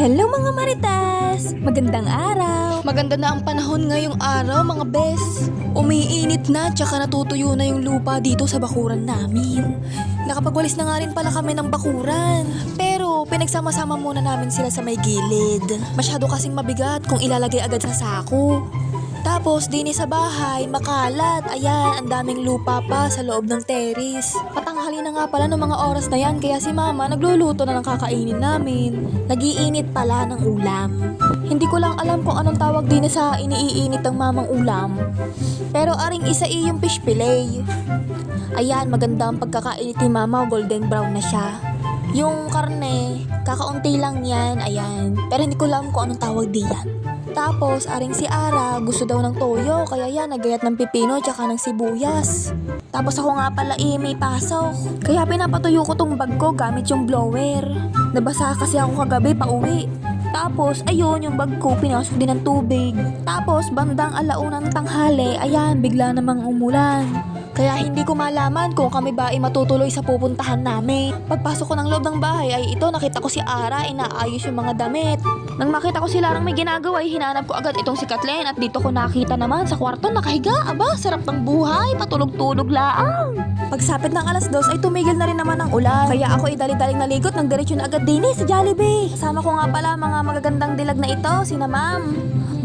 Hello mga maritas! Magandang araw! Maganda na ang panahon ngayong araw mga bes. Umiinit na tsaka natutuyo na yung lupa dito sa bakuran namin. Nakapagwalis na nga rin pala kami ng bakuran. Pero pinagsama-sama muna namin sila sa may gilid. Masyado kasing mabigat kung ilalagay agad sa sako. Tapos din sa bahay, makalat. Ayan, ang daming lupa pa sa loob ng terrace. Patanghali na nga pala ng mga oras na yan kaya si mama nagluluto na ng kakainin namin. Nagiinit pala ng ulam. Hindi ko lang alam kung anong tawag din sa iniiinit ng mamang ulam. Pero aring isa i yung fish fillet. Ayan, maganda ang pagkakainit ni mama, golden brown na siya. Yung karne, kakaunti lang yan, ayan. Pero hindi ko alam kung anong tawag diyan. Tapos, aring si Ara, gusto daw ng toyo, kaya yan, nagayat ng pipino tsaka ng sibuyas. Tapos ako nga pala eh, may pasok. Kaya pinapatuyo ko tong bag ko gamit yung blower. Nabasa kasi ako kagabi pa uwi. Tapos, ayun, yung bag ko, pinasok din ng tubig. Tapos, bandang alaunang tanghali, ayan, bigla namang umulan. Kaya hindi ko malaman kung kami ba ay matutuloy sa pupuntahan namin. Pagpasok ko ng loob ng bahay ay ito, nakita ko si Ara, inaayos yung mga damit. Nang makita ko sila nang may ginagawa, ay hinanap ko agad itong si Kathleen at dito ko nakita naman sa kwarto nakahiga. Aba, sarap ng buhay, patulog-tulog laang. Pagsapit ng alas dos ay tumigil na rin naman ang ulan. Kaya ako ay dali-daling naligot ng diretsyo na agad din eh, sa Jollibee. Kasama ko nga pala mga magagandang dilag na ito, sina ma'am.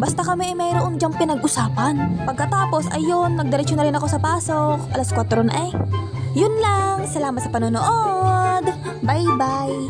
Basta kami ay mayroon diyang pinag-usapan. Pagkatapos, ayun, nagdiretso na rin ako sa pasok. Alas 4 na eh. Yun lang. Salamat sa panonood. Bye-bye.